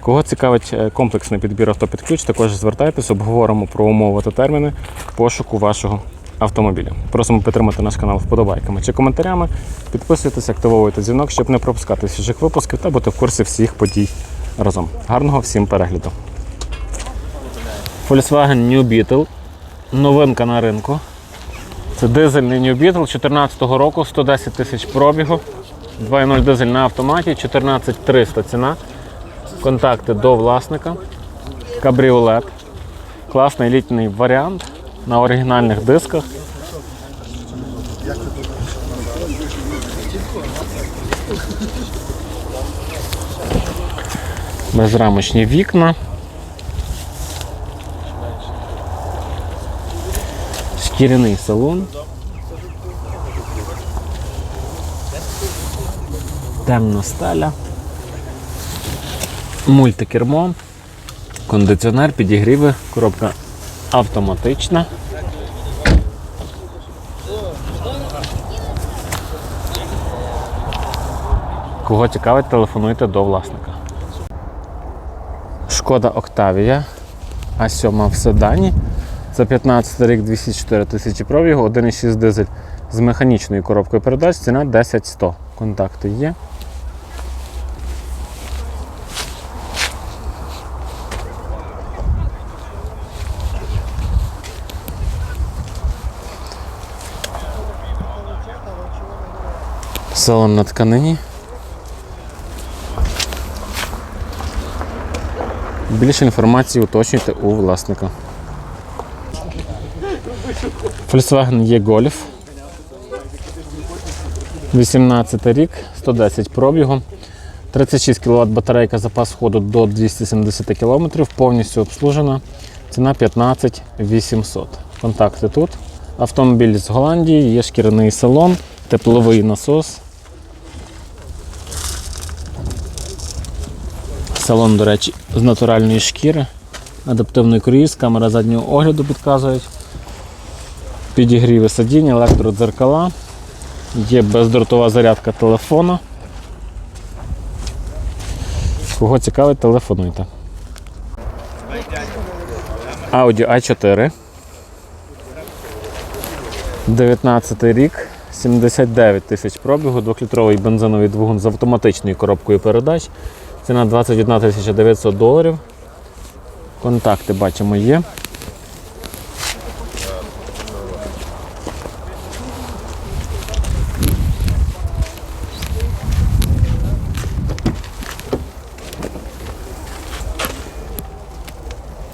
Кого цікавить е, комплексний підбір авто під ключ, також звертайтесь, обговоримо про умови та терміни пошуку вашого автомобіля. Просимо підтримати наш канал вподобайками чи коментарями. Підписуйтесь, активовуйте дзвінок, щоб не пропускати свіжих випусків та бути в курсі всіх подій разом. Гарного всім перегляду! Volkswagen New Beetle. Новинка на ринку. Це дизельний New Beetle 2014 року, 110 тисяч пробігу. 2.0 дизель на автоматі, 14300 ціна. Контакти до власника. Кабріолет. Класний літній варіант на оригінальних дисках. Безрамочні вікна. Шкіряний салон. Темна сталя. Мультикермо. Кондиціонер, підігріви, коробка автоматична. Кого цікавить, телефонуйте до власника. Шкода Октавія. А7 в седані. Це 15 рік 204 тисячі пробігу, 1,6 дизель з механічною коробкою передач, ціна 10100. Контакти є. Салон на тканині. Більше інформації уточнюйте у власника. Volkswagen є Golf. 18 рік, 110 пробігу. 36 кВт батарейка, запас ходу до 270 км, повністю обслужена. Ціна 15 800. Контакти тут. Автомобіль з Голландії, є шкіряний салон, тепловий насос. Салон, до речі, з натуральної шкіри, адаптивний круїз, камера заднього огляду підказують. Підігріви сидіння, електродзеркала, є бездротова зарядка телефона. Кого цікавить, телефонуйте. Audi A4. 19 рік, 79 тисяч пробігу, 2-літровий бензиновий двигун з автоматичною коробкою передач. Ціна 21 тисяча 900 доларів. Контакти бачимо є.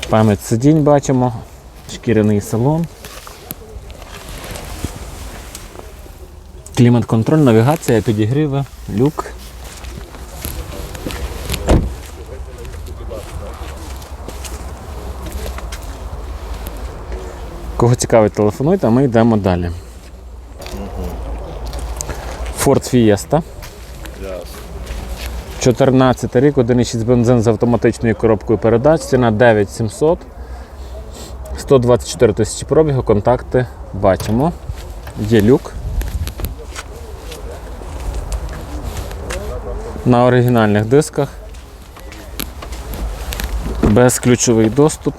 Пам'ять сидінь бачимо, шкіряний салон. Клімат-контроль, навігація, підігріви, люк. Кого цікавить, телефонуйте, а ми йдемо далі. Ford Fiesta. 14 рік, 1,6 бензин з автоматичною коробкою передач, ціна 9700. 124 тисячі пробігу, контакти бачимо. Є люк. На оригінальних дисках. Безключовий доступ.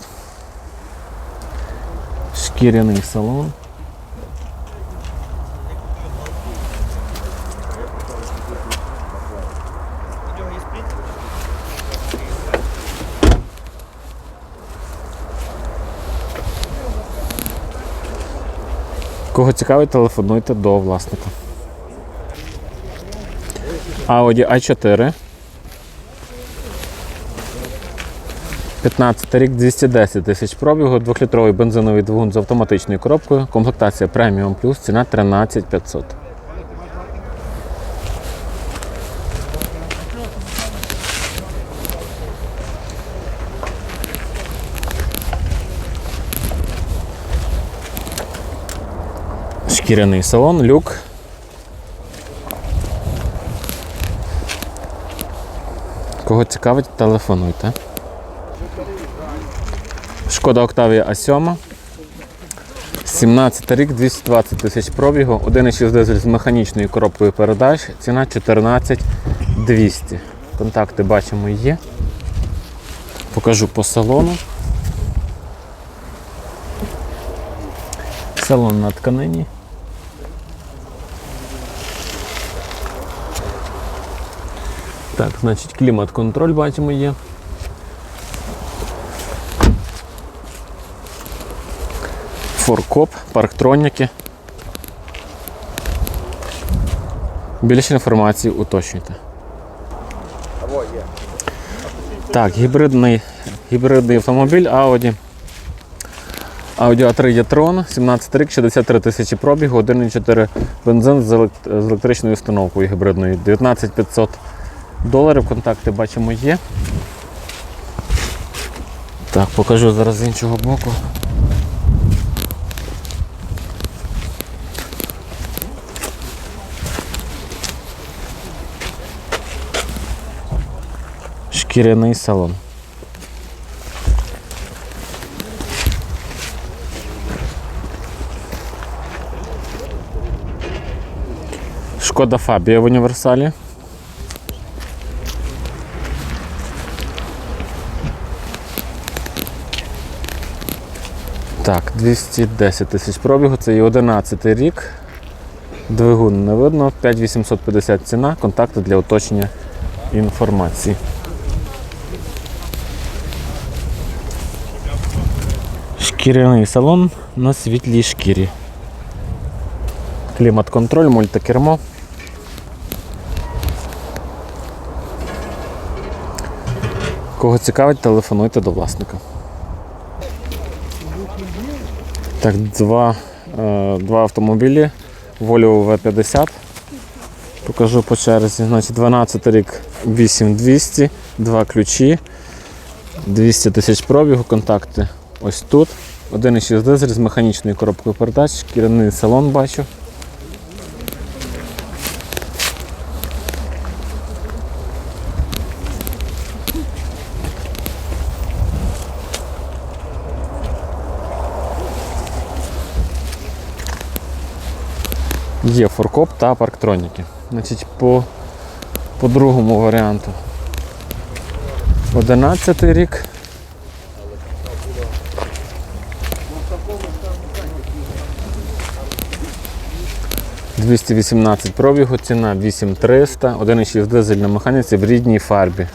Шкіряний салон. Кого цікавить, телефонуйте до власника. Audi A4. 15 рік 210 тисяч пробігу, двохлітровий бензиновий двигун з автоматичною коробкою, комплектація преміум плюс, ціна 13 500. Шкіряний салон, люк. Кого цікавить, телефонуйте. Шкода Октавія А7. 17 рік, 220 тисяч пробігу, 1,6 дизель з механічною коробкою передач, ціна 14 200. Контакти бачимо є. Покажу по салону. Салон на тканині. Так, значить, клімат-контроль бачимо є. Форкоп, парктроніки. Більше інформації уточнюйте. Так, гібридний, гібридний автомобіль Audi. Audi A3 e-tron, 17 рік, 63 тисячі пробігу, 1,4 бензин з, електричною установкою гібридною. 19 500 доларів. Контакти бачимо є. Так, покажу зараз з іншого боку. Шкіряний салон. Шкода Фабія в універсалі. Так, 210 тисяч пробігу, це і 11 рік. Двигун не видно, 5850 ціна, контакти для уточнення інформації. Шкіряний салон на світлій шкірі. Клімат-контроль, мультикермо. Кого цікавить, телефонуйте до власника. Так, два, е, два автомобілі Volvo V50. Покажу по черзі. Значить, 12 рік 8200, два ключі, 200 тисяч пробігу, контакти ось тут. 1,6 дизель з механічною коробкою передач, шкіряний салон бачу. Є форкоп та парктроніки. Значить, по, по другому варіанту. 11 рік. Двісті вісімнадцять пробігу, ціна 8300, 1,6 дизель на механіці в рідній фарбі.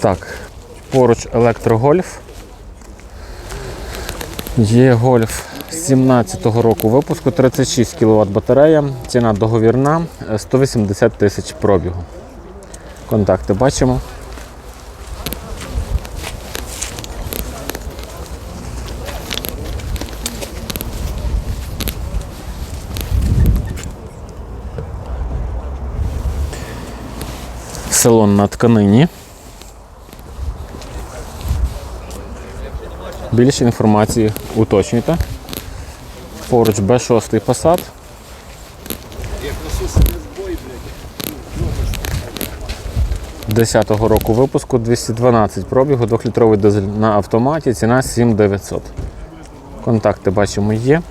Так, поруч електрогольф. Є гольф 17-го року випуску, 36 кВт батарея, ціна договірна, е, 180 тисяч пробігу. Контакти бачимо. Салон на тканині. Більше інформації уточнюйте. Поруч Б6 Passat. 10-го року випуску 212 пробігу, 2-літровий дизель на автоматі, ціна 7900. Контакти бачимо є.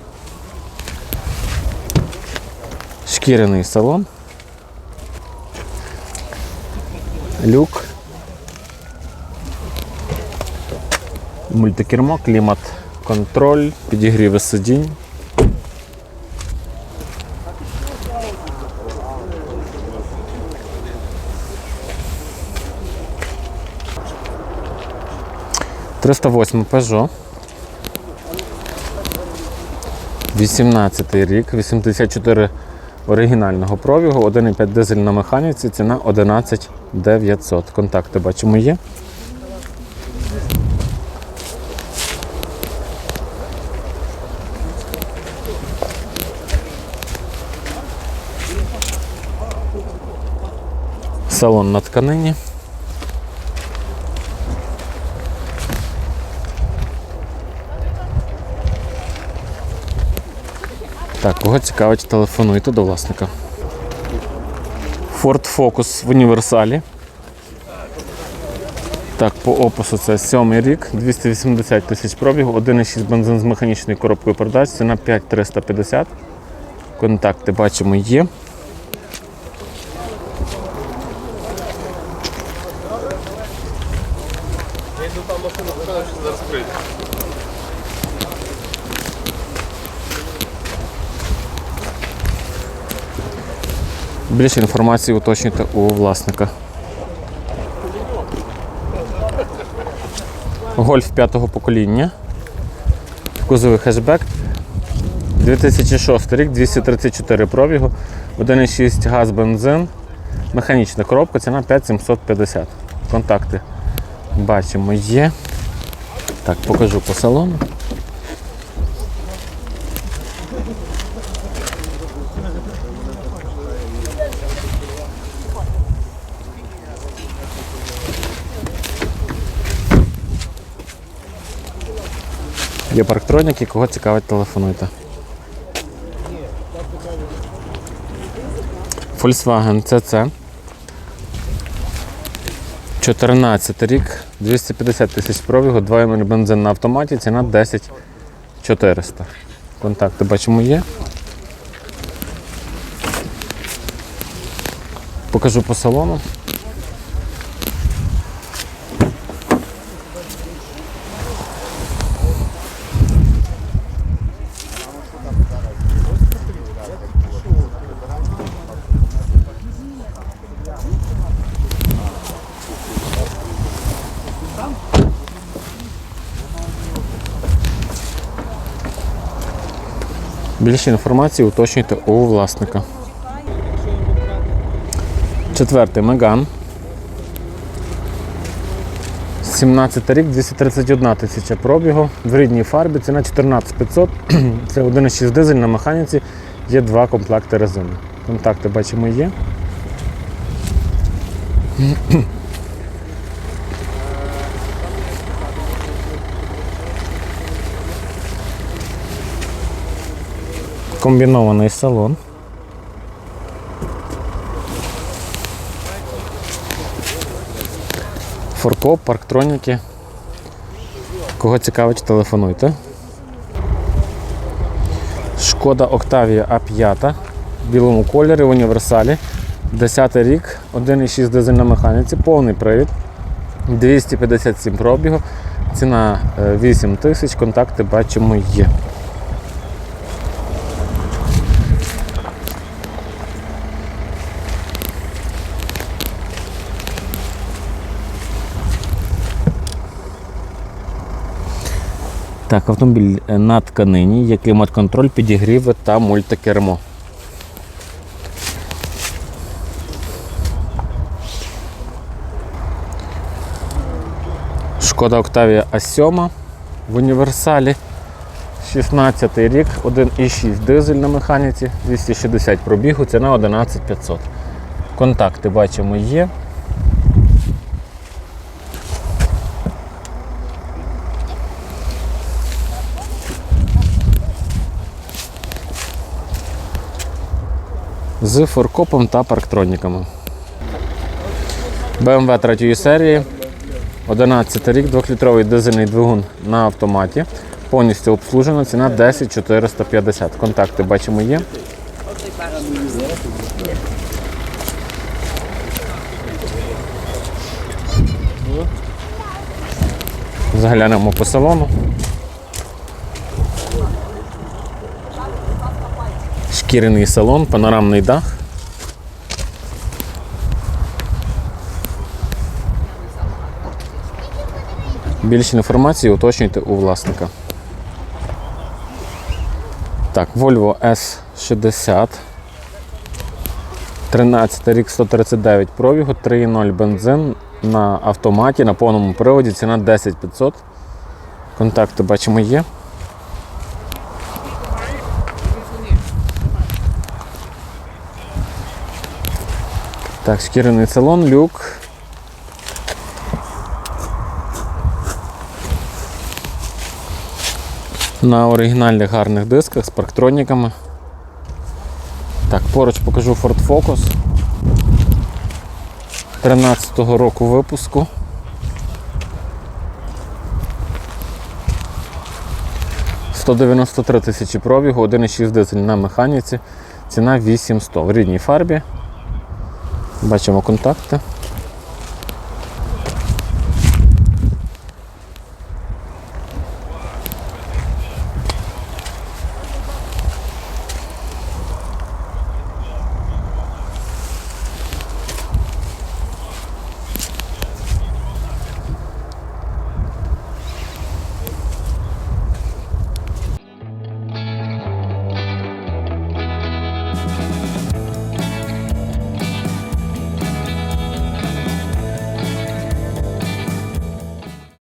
Шкіряний салон. Люк. Мультикермо, клімат, контроль, підігріви сидінь. Триста восьмий Peugeot. 18 рік, 84 оригінального пробігу, 1,5 дизель на механіці, ціна 11 900. Контакти бачимо є. Салон на тканині. Так, кого цікавить, телефонуйте до власника. Ford Focus в універсалі. Так, по опису це сьомий рік, 280 тисяч пробігу, 1,6 бензин з механічною коробкою передач, ціна 5350. Контакти бачимо є. Більше інформації уточнюйте у власника. Гольф п'ятого покоління. Кузовий хешбек. 2006 рік, 234 пробігу, 1,6 газ бензин, механічна коробка, ціна 5750. Контакти бачимо є. Так, покажу по салону. Є парктроніки, кого цікавить, телефонуйте. Volkswagen CC. 14 рік, 250 тисяч пробігу, 2 мл бензин на автоматі, ціна 10 400. Контакти бачимо є. Покажу по салону. Більше інформації уточнюйте у власника. Четвертий Меган. 17 рік, 231 тисяча пробігу. В рідній фарбі, ціна 14500. Це 1,6 дизель на механіці, є два комплекти резини. Контакти бачимо є. Комбінований салон. Форкоп, парктроніки. Кого цікавить, телефонуйте. Шкода Octavia А5 в білому кольорі в універсалі. 10 рік, 1,6 дизель на механіці, повний привід, 257 пробігу, ціна е, 8 тисяч, контакти бачимо є. Так, автомобіль е, на тканині, є клімат-контроль, підігріви та мультикермо. Шкода Octavia А7 в універсалі. 16 рік, 1,6 дизель на механіці, 260 пробігу, ціна 11500. Контакти бачимо є. З форкопом та парктроніками. BMW 3 серії, 11 рік, 2-літровий дизельний двигун на автоматі. Повністю обслужена, ціна 10 450. Контакти бачимо є. Заглянемо по салону. Шкіряний салон, панорамний дах. Більше інформації уточнюйте у власника. Так, Volvo S60. 13 рік 139 пробігу, 3,0 бензин на автоматі, на повному приводі, ціна 10 500. Контакти бачимо є. Так, шкіряний салон, люк. На оригінальних гарних дисках з парктроніками. Так, поруч покажу Ford Focus. 13-го року випуску. «193 тисячі пробігу, 1,6 дизель на механіці, ціна 8100 в рідній фарбі. Бачимо контакти.